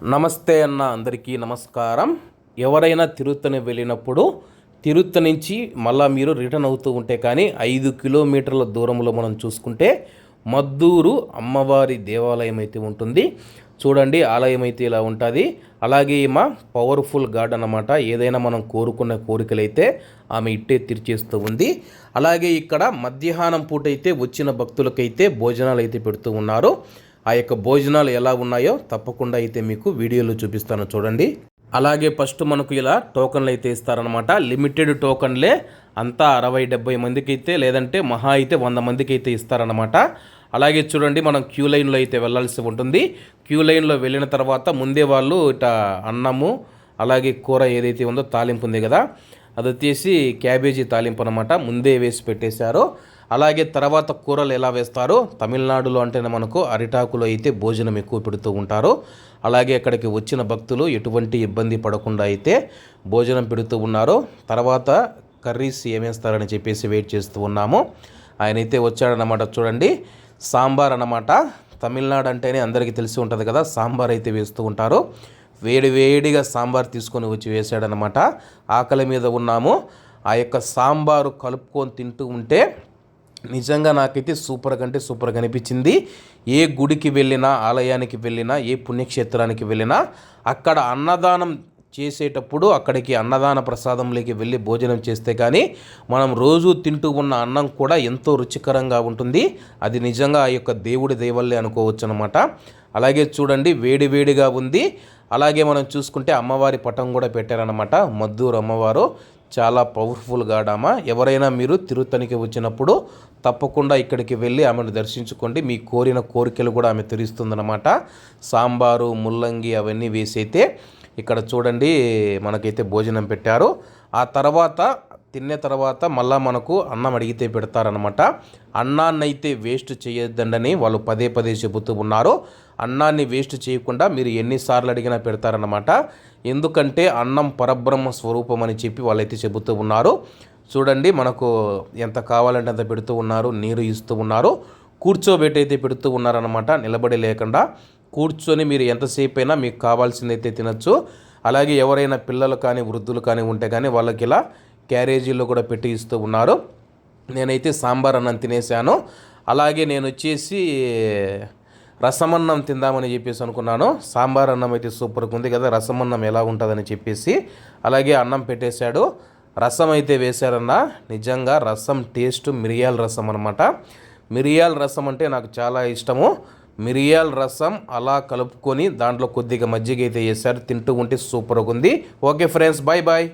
నమస్తే అన్న అందరికీ నమస్కారం. ఎవరైనా తిరుత్తని వెళ్ళినప్పుడు తిరుత్త నుంచి మళ్ళా మీరు రిటర్న్ అవుతూ ఉంటే కానీ ఐదు కిలోమీటర్ల దూరంలో మనం చూసుకుంటే మద్దూరు అమ్మవారి దేవాలయం అయితే ఉంటుంది. చూడండి ఆలయం అయితే ఇలా ఉంటుంది. అలాగే మా పవర్ఫుల్ గాడ్ అనమాట ఏదైనా మనం కోరుకున్న కోరికలైతే ఆమె ఇట్టే తీర్చేస్తూ ఉంది. అలాగే ఇక్కడ మధ్యాహ్నం పూట అయితే వచ్చిన భక్తులకైతే భోజనాలు అయితే పెడుతూ ఉన్నారు. ఆ యొక్క భోజనాలు ఎలా ఉన్నాయో తప్పకుండా అయితే మీకు వీడియోలో చూపిస్తాను చూడండి. అలాగే ఫస్ట్ మనకు ఇలా టోకన్లు అయితే ఇస్తారనమాట లిమిటెడ్ టోకన్లే అంతా అరవై డెబ్బై మందికి అయితే లేదంటే మహా అయితే వంద మందికి అయితే ఇస్తారనమాట అలాగే చూడండి మనం క్యూ లైన్లో అయితే వెళ్ళాల్సి ఉంటుంది. క్యూ లైన్లో వెళ్ళిన తర్వాత ముందే వాళ్ళు ఇట అన్నము అలాగే కూర ఏదైతే ఉందో తాలింపు ఉంది కదా అది వచ్చేసి క్యాబేజీ తాలింపు అనమాట ముందే వేసి పెట్టేశారు. అలాగే తర్వాత కూరలు ఎలా వేస్తారో? తమిళనాడులో అంటేనే మనకు అరిటాకులో అయితే భోజనం ఎక్కువ పెడుతూ ఉంటారు. అలాగే అక్కడికి వచ్చిన భక్తులు ఎటువంటి ఇబ్బంది పడకుండా అయితే భోజనం పెడుతూ ఉన్నారు. తర్వాత కర్రీస్ ఏమేస్తారని చెప్పేసి వెయిట్ చేస్తూ ఉన్నాము. ఆయన అయితే వచ్చాడనమాట చూడండి. సాంబార్ అన్నమాట. తమిళనాడు అంటేనే అందరికీ తెలిసి ఉంటుంది కదా సాంబార్ అయితే వేస్తూ ఉంటారు. వేడివేడిగా సాంబార్ తీసుకొని వచ్చి వేసాడనమాట ఆకలి మీద ఉన్నాము. ఆ యొక్క సాంబారు కలుపుకొని తింటూ ఉంటే నిజంగా నాకైతే సూపర్గా అంటే సూపర్గా అనిపించింది. ఏ గుడికి వెళ్ళినా ఆలయానికి వెళ్ళినా ఏ పుణ్యక్షేత్రానికి వెళ్ళినా అక్కడ అన్నదానం చేసేటప్పుడు అక్కడికి అన్నదాన ప్రసాదంలోకి వెళ్ళి భోజనం చేస్తే కానీ మనం రోజు తింటూ ఉన్న అన్నం కూడా ఎంతో రుచికరంగా ఉంటుంది. అది నిజంగా ఆ యొక్క దేవుడి దేవల్లే అనుకోవచ్చు అనమాట అలాగే చూడండి వేడివేడిగా ఉంది. అలాగే మనం చూసుకుంటే అమ్మవారి పటం కూడా పెట్టారనమాట మద్దూరు అమ్మవారు చాలా పవర్ఫుల్ గాడామ ఎవరైనా మీరు తిరుత్తనికి వచ్చినప్పుడు తప్పకుండా ఇక్కడికి వెళ్ళి ఆమెను దర్శించుకోండి. మీ కోరిన కోరికలు కూడా ఆమె తెరుస్తుందన్నమాట. సాంబారు ముల్లంగి అవన్నీ వేసి అయితే ఇక్కడ చూడండి మనకైతే భోజనం పెట్టారు. ఆ తర్వాత తిన్న తర్వాత మళ్ళీ మనకు అన్నం అడిగితే పెడతారనమాట అన్నాన్ని అయితే వేస్ట్ చేయొద్దండని వాళ్ళు పదే పదే చెబుతూ ఉన్నారు. అన్నాన్ని వేస్ట్ చేయకుండా మీరు ఎన్నిసార్లు అడిగినా పెడతారనమాట ఎందుకంటే అన్నం పరబ్రహ్మ స్వరూపం అని చెప్పి వాళ్ళైతే చెబుతూ ఉన్నారు. చూడండి మనకు ఎంత కావాలంటే అంత పెడుతూ ఉన్నారు. నీరు ఇస్తూ ఉన్నారు. కూర్చోబెట్టి అయితే పెడుతూ ఉన్నారనమాట నిలబడి లేకుండా కూర్చొని మీరు ఎంతసేపు అయినా మీకు కావాల్సిందైతే తినచ్చు. అలాగే ఎవరైనా పిల్లలు కానీ వృద్ధులు కానీ ఉంటే కానీ వాళ్ళకి ఇలా క్యారేజీలో కూడా పెట్టి ఇస్తూ ఉన్నారు. నేనైతే సాంబార్ అన్నం తినేసాను అలాగే నేను వచ్చేసి రసమన్నం తిందామని చెప్పేసి అనుకున్నాను. సాంబార్ అన్నం అయితే సూపర్గా ఉంది కదా రసమన్నం ఎలా ఉంటుందని చెప్పేసి అలాగే అన్నం పెట్టేశాడు. రసం అయితే వేశారన్న. నిజంగా రసం టేస్ట్ మిరియాల రసం అనమాట మిరియాల రసం అంటే నాకు చాలా ఇష్టము. మిరియాల రసం అలా కలుపుకొని దాంట్లో కొద్దిగా మజ్జిగ అయితే వేసారు తింటూ ఉంటే సూపర్గా ఉంది. Okay friends bye bye